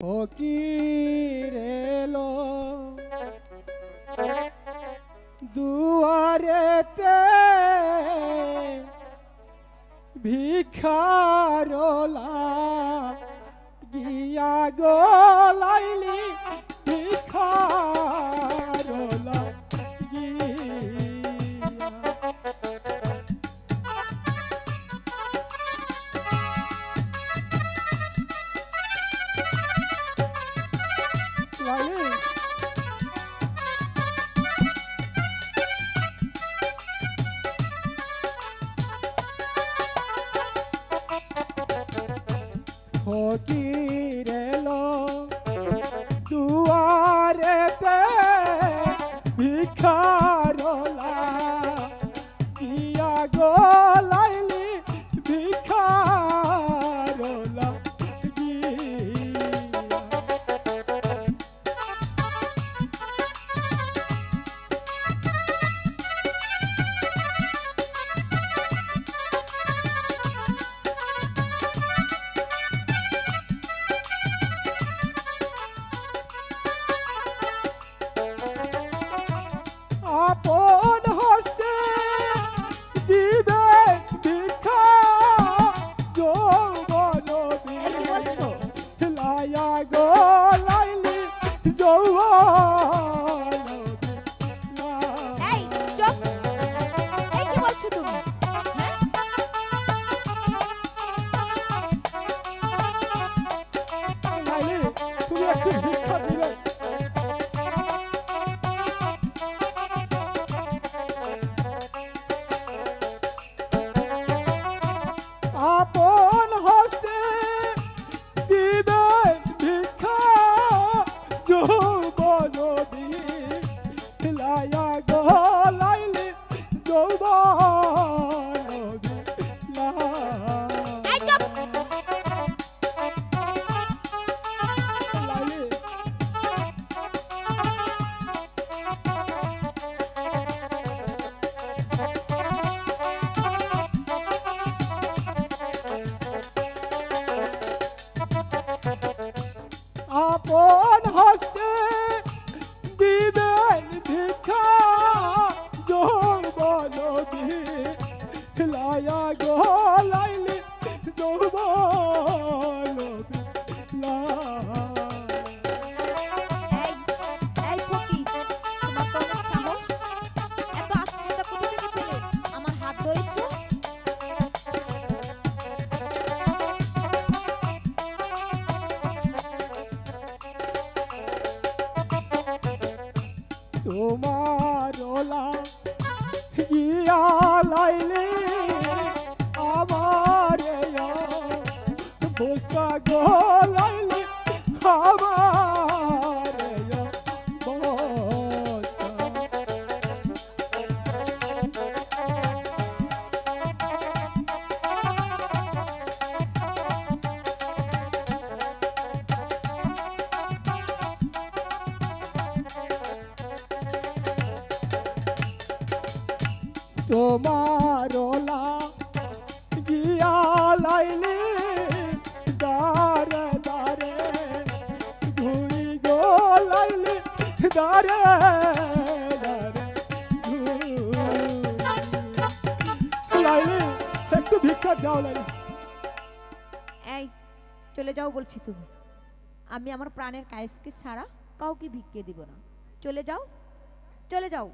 ফকির এলো। দুয়ারেতে ভিখারোলা গিয়া গোলাইলি লাইলি ফকির এলো দুয়ারেতে ভিখারোলা আপন হস্তে দিবে ভিক্ষা যৌবন লায়া গো লাইলি যৌবন। Apo ওলা গিয়া লাইলি আমার বুঝতা গো লাইলি আমার তোমার ওলা গিয়া এই, চলে যাও বলছি তুমি। আমি আমার প্রাণের কায়েসকে ছাড়া কাউকে ভিক্ষে দিব না। চলে যাও চলে যাও।